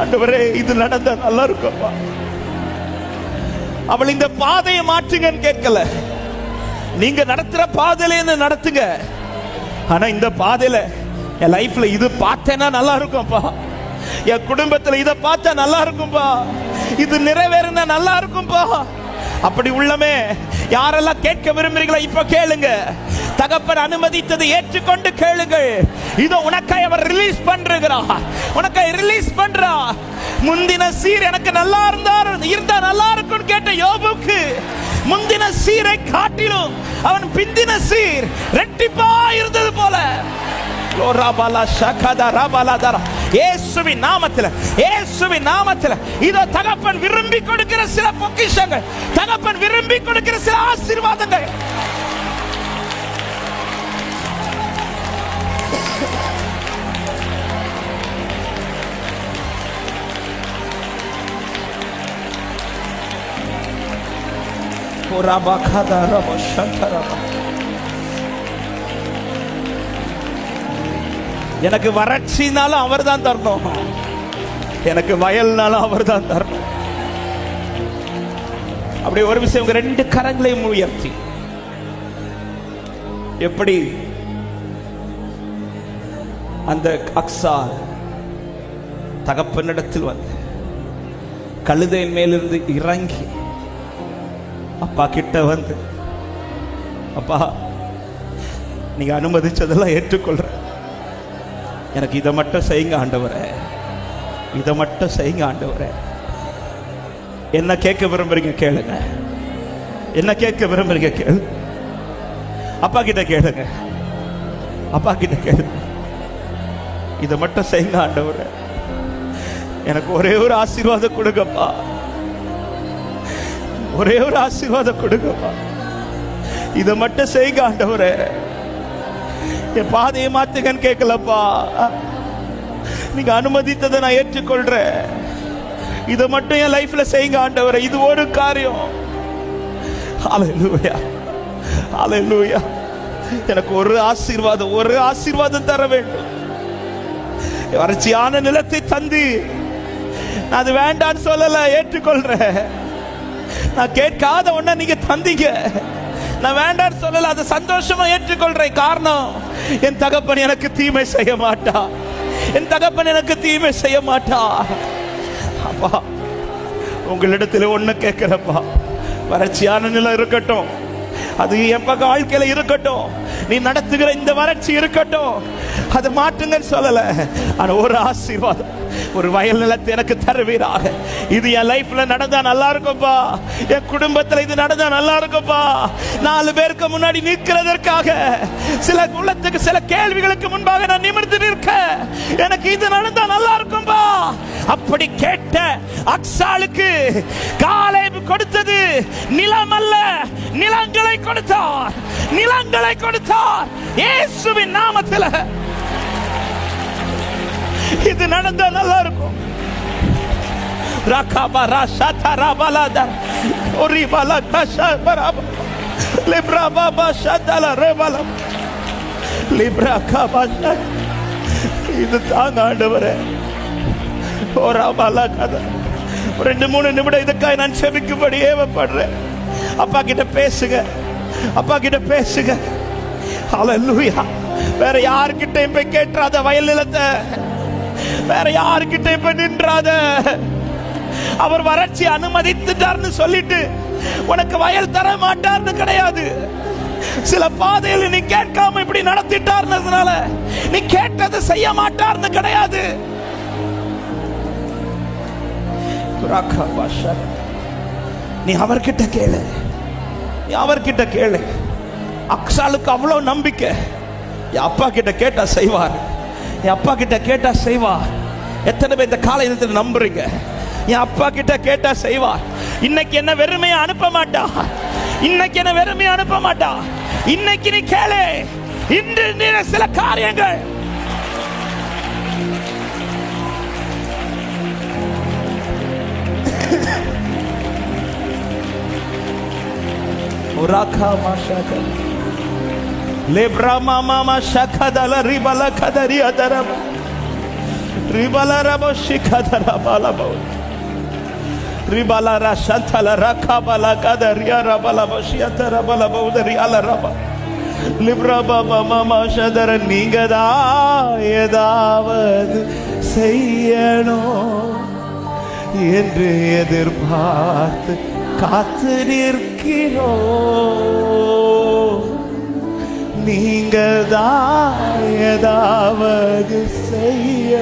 ஆண்டவரே இது நடந்தா நல்லா இருக்கும்ப்பா. அவள் இந்த பாதையை மாற்றுங்கன்னு கேட்கல. நீங்க நடத்துற பாதையில என்ன நடத்துங்க. ஆனா இந்த பாதையில என் லைஃப்ல இது பார்த்தேன்னா நல்லா இருக்கும்ப்பா. என் குடும்பத்துல இதை பார்த்தா நல்லா இருக்கும்பா. இது நிறைவேறினா நல்லா இருக்கும்பா. அப்படி உள்ளமே யாரெல்லாம் கேட்க விரும்புறீங்களோ இப்ப கேளுங்க. தகப்பன் அனுமதித்தது ஏற்றுக்கொண்டு கேளுங்கள். இதோ உனக்காய் அவர் ரிலீஸ் பண்றா உனக்காய் ரிலீஸ் பண்றா முந்தின சீர் எனக்கு நல்லா இருந்தா இருந்தா நல்லா இருக்கும்னு கேட்ட யோபுக்கு முந்தின சீரை காட்டிலும் அவன் பிந்தின சீர் ரெட்டிப்பா இருந்தது போல. இயேசுவின் நாமத்தில் இயேசுவின் நாமத்தில். இதோ தகப்பன் விரும்பி கொடுக்கிற சில பொக்கிஷங்கள் தகப்பன் விரும்பி கொடுக்கிற சில ஆசீர்வாதங்கள். ஓராபா எனக்கு வறட்சினாலும் அவர் தான் தரணும். எனக்கு வயல்னாலும் அவர் தான் தரணும். அப்படி ஒரு விஷயம் உங்க ரெண்டு கரங்களையும் உயர்த்தி. எப்படி? அந்த அக்ஸா தகப்பனிடத்தில் வந்து கழுதையின் மேலிருந்து இறங்கி அப்பா கிட்ட வந்து அப்பா நீங்க அனுமதிச்சதெல்லாம் ஏற்றுக்கொள்ற எனக்கு இதை மட்டும் செய்யுங்க ஆண்டவரே. இதை மட்டும் செய்யுங்க ஆண்டவரே. என்ன கேட்க விரும்புறீங்க கேளுங்க. என்ன கேட்க விரும்புறீங்க கேளு. அப்பா கிட்ட கேளுங்க. அப்பா கிட்ட கேளுங்க. இதை மட்டும் செய்யுங்க ஆண்டவரே. எனக்கு ஒரே ஒரு ஆசீர்வாதம் கொடுங்கப்பா. ஒரே ஒரு ஆசீர்வாதம் கொடுங்கப்பா. இதை மட்டும் செய்யுங்க ஆண்டவரே. என் பாதையை மாத்துகன்னு கேட்கலப்பா. நீங்க அனுமதித்ததை நான் ஏற்றுக்கொள்றேன். இதை மட்டும் என் லைஃப்ல செய்யுங்க ஆண்டவரே. இது ஒரு காரியம். ஹalleluya ஹalleluya எனக்கு ஒரு ஆசீர்வாதம் ஒரு ஆசீர்வாதம் தர வேண்டும். வறட்சியான நிலத்தை தந்து நான் அது வேண்டான்னு சொல்லல ஏற்றுக்கொள்றேன். நான் கேட்காத ஒண்ண நீங்க தந்தீங்க. நான் வேண்டாம் சொல்லல அதை சந்தோஷமா ஏற்றுக்கொள்றேன். காரணம் என் தகப்பன் எனக்கு தீமை செய்ய மாட்டா. என் தகப்பன் எனக்கு தீமை செய்ய மாட்டா. அப்பா உங்களிடத்துல ஒண்ணு கேட்கிறப்பா. வறட்சியான நிலம் இருக்கட்டும். அது என் பக்கம் வாழ்க்கையில இருக்கட்டும். நீ நடத்துகிற இந்த வறட்சி இருக்கட்டும். அது மாற்றுங்கன்னு சொல்லல. ஆனா ஒரு ஆசீர்வாதம். ஒரு வயல் நிலத்தை எனக்கு தருவீராக. இது என் லைஃப்ல நடந்தா நல்லா இருக்கும்ப்பா என் குடும்பத்துல இது நடந்தா நல்லா இருக்கும்ப்பா நாலு பேருக்கு முன்னாடி நிற்கிறதற்காக சில உள்ளத்துக்கு சில கேள்விகளுக்கு முன்பாக நான் நிமிர்ந்து நிற்க எனக்கு இது நடந்தா நல்லா இருக்கும்பா. அப்படி கேட்ட அக்ஸாலுக்கு காலை கொடுத்தது நிலம் அல்ல நிலங்களை கொடுத்தார். நிலங்களை கொடுத்தார். இயேசுவின் நாமத்தில். இது நடந்தா நல்லா இருக்கும். ரகாபா ராஷாதா ராபாலாதா ஒரி பாலா கஷா பராபா லிப்ரா பாபா ஷாதாலா ரேபாலா லிப்ரா காபா இது தாங்க ஆண்டவரே. ஓரா பாலா கதா ஒரு ரெண்டு மூணு நிமிடம் இதுக்காக நான் செபிக்கும்படி ஏவப்படுறேன். அப்பா கிட்ட பேசுங்க. அப்பா கிட்ட பேசுங்க. ஹalleluya வேற யார்கிட்டயும் போய் கேட்றாத வயல் நிலத்தை வேற யாருக்கிட்ட இப்ப நின்றாத? அவர் வறட்சி அனுமதித்துட்டார்னு சொல்லிட்டு உனக்கு வயல் தர மாட்டார்னு கிடையாது. சில பாதையில் நீ கேட்காம இப்படி நடத்திட்டார்னதுனால நீ கேட்டதை செய்ய மாட்டார்னு கிடையாது. நீ அவர்கிட்ட கேளு. நீ அவர்கிட்ட கேளு. அக்ஸாலுக்கு அவ்வளவு நம்பிக்கை. என் அப்பா கிட்ட கேட்டா செய்வார். என் அப்பா கிட்ட கேட்டா செய்வா. எத்தனை பேர் இந்த காலையில் நம்புறீங்க? என் அப்பா கிட்ட கேட்டா செய்வா. இன்னைக்கு என்ன வெறுமையா அனுப்ப மாட்டா. இன்னைக்கு என்ன வெறுமையா அனுப்ப மாட்டா. இன்னைக்கு நீ கேளு. இன்று நீ சில காரியங்கள். Uraka mashaka. Lebra mama mashaka dala ribala kadari adaraba. ரிபலரபோ ஷிகதரபலபோ ரிபலர சந்தல ரகபல கதரியரபலபோ ஷியதரபலபோ தரியலரப லிப்ரபப மம சதர நீங்கதா ஏதாவது செய்யணும் என்று எதிர்பார்த்து காத்து நிற்கிறோ நீங்க தான் ஏதாவது செய்ய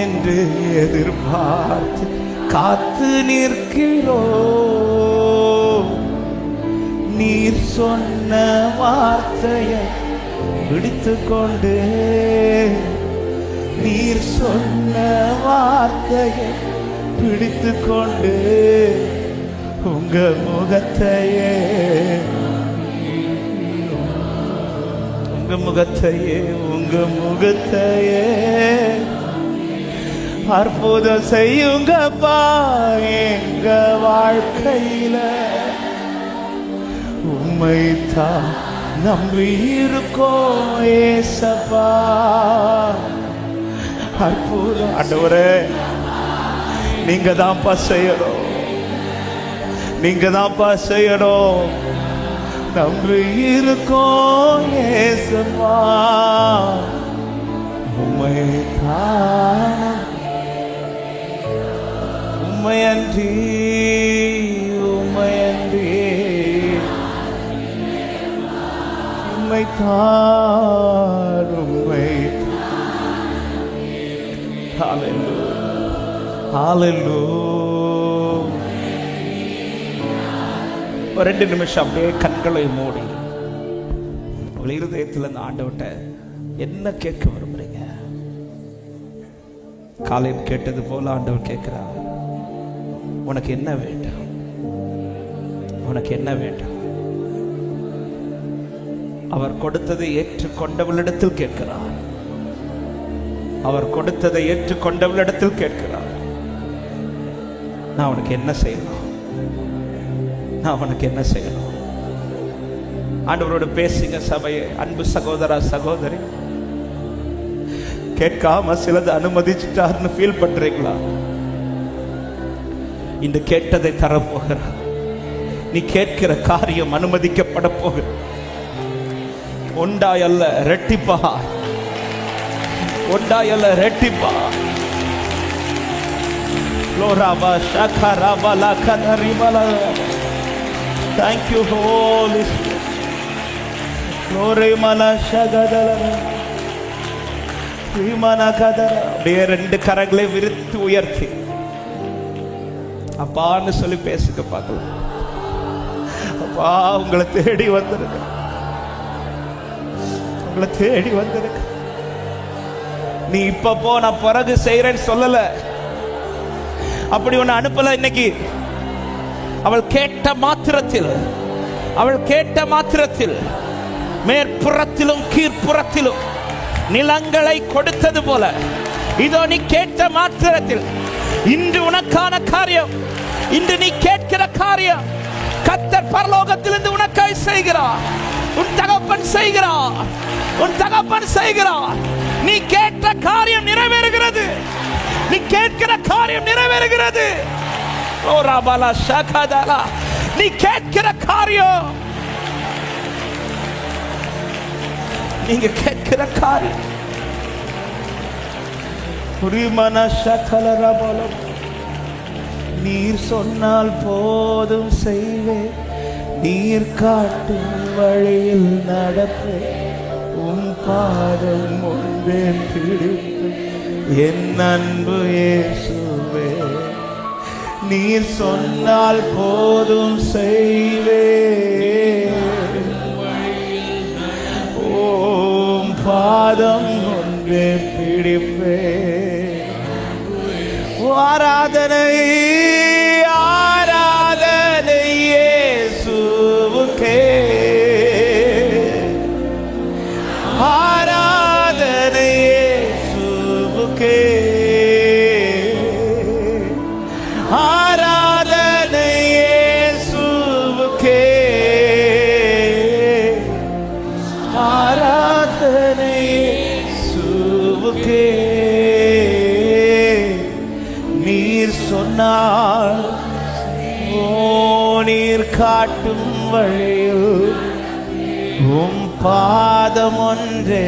என்று எதிர்பார்த்து காத்து நிற்கிறோ. நீர் சொன்ன வார்த்தையை பிடித்து கொண்டு நீர் சொன்ன வார்த்தையை பிடித்து கொண்டு உங்க முகத்தையே உங்க முகத்தையே உங்க முகத்தையே. அற்புதம் செய்யுங்கப்பா எங்க வாழ்க்கையில. உம்மைத்தான் நம்பி இருக்கோம் ஏசப்பா. அற்புதம் ஆண்டவரே நீங்க தான்ப்பா செய்யணும். நீங்க தான்ப்பா செய்யணும். நம்பி இருக்கோம் ஏசப்பா உம்மைத்தான் உம்மையன்றி உம்மையன்றி உம்மைத்தான் உம்மை Hallelujah. Hallelujah. ஒரு ரெண்டு நிமிஷம் அப்படியே கண்களை மூடி. உங்கள் இருதயத்தில் இந்த ஆண்டவட்ட என்ன கேட்க விரும்புறீங்க? காலையில் கேட்டது போல ஆண்டவர் கேட்கிறார். உனக்கு என்ன வேண்டும்? உனக்கு என்ன வேண்டும்? அவர் கொடுத்ததை ஏற்றுக்கொண்டவளிடத்தில் கேட்கிறார். அவர் கொடுத்ததை ஏற்றுக்கொண்டவளிடத்தில் கேட்கிறார். நான் உனக்கு என்ன செய்யணும்? நான் உனக்கு என்ன செய்யணும்? ஆண்டவரோடு பேசுங்க சபையை. அன்பு சகோதரா சகோதரி. கேட்காம சிலது அனுமதிச்சிட்டாருன்னு ஃபீல் பண்றீங்களா? இந்த கேட்டதை தரப்போகிறார் நீ கேட்கிற காரியம் அனுமதிக்கப்பட போகிற ஒண்டாய் அல்ல ரெட்டிப்பா ஒண்டாய் அல்ல ரெட்டிப்பா லோராபா ஷாகாராபா நரிமலா Thank you, Holy Spirit. Glory mana shagadala. அப்படியே ரெண்டு கரங்களை விரித்து உயர்த்தி. அப்பான்னு சொல்லி பேசுங்க பார்க்கலாம். அப்பா உங்களை தேடி வந்திருக்க. உங்களை தேடி வந்திருக்க. நீ இப்ப போ நான் பிறகு செய்யறேன்னு சொல்லல. அப்படி ஒன்னு அனுப்பல இன்னைக்கு. அவள் கேட்ட மாத்திரத்தில் அவள் கேட்ட மாத்திரத்தில் மேற்புறத்திலும் கீழ்ப்புறத்திலும் நிலங்களை கொடுத்தது போல இதோ நீ கேட்ட மாத்திரத்தில் இன்று உனக்கான காரியம் இன்று நீ கேட்கிற காரியம் கத்தர் பரலோகத்திலிருந்து உனக்காய் செய்கிறார். உன் தகப்பன் செய்கிறார். உன் தகப்பன் செய்கிறார். நீ கேட்ட காரியம் நிறைவேறுகிறது. நீ கேட்கிற காரியம் நிறைவேறுகிறது. நீ கேட்கிற காரியம் நீங்க கேட்கிற காரியம் புரிமன நீர் சொன்னால் போதும் செய்வேன் நீர் காட்டும் வழியில் நடப்பேன் உன் பாதம் முன்பே பிடித்து என் அன்பு ஏசுவேன் நீர் சொன்னால் போதும் செய்வே ஓம் பாதம் ஒன்றே பிடிப்பே ஆராதனை ஆராதனை சூவுக்கே நீர் சொன்னால் ஓ நீர் காட்டும் வழியில் உம் பாதம் ஒன்றே.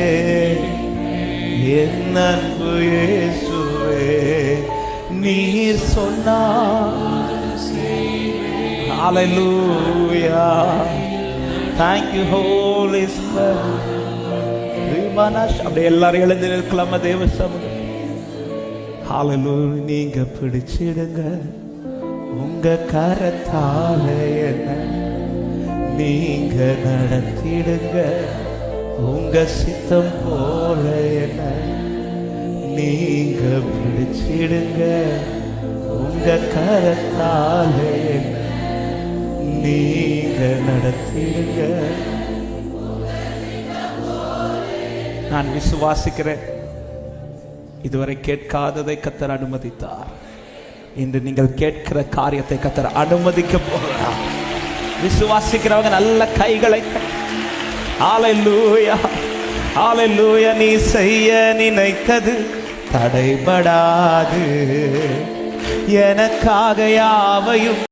என் அன்பு இயேசுவே நீர் சொன்னால். Hallelujah. தேங்க் யூ Holy அப்படியே எல்லாரும் எழுந்து நிற்கலாமா தேவ சமூகம்? Hallelujah. நீங்க பிடிச்சிடுங்க. உங்க கரத்தால என்ன? நீங்க நடத்திடுங்க. உங்க சித்தம் போல என்ன? நீங்க பிடிச்சிடுங்க. உங்க கரத்தால என்ன? நீங்க நடத்திடுங்க. நான் விசுவாசிக்கிறேன். இதுவரை கேட்காததை கத்தர் அனுமதித்தார். இன்று நீங்கள் கேட்கிற காரியத்தை கத்தர் அனுமதிக்க போகிறார். விசுவாசிக்கிறவங்க நல்ல கைகளை ஆலைலூயா ஆலைலூயா நீ செய்ய நினைத்தது தடைபடாது. எனக்காக யாவையும்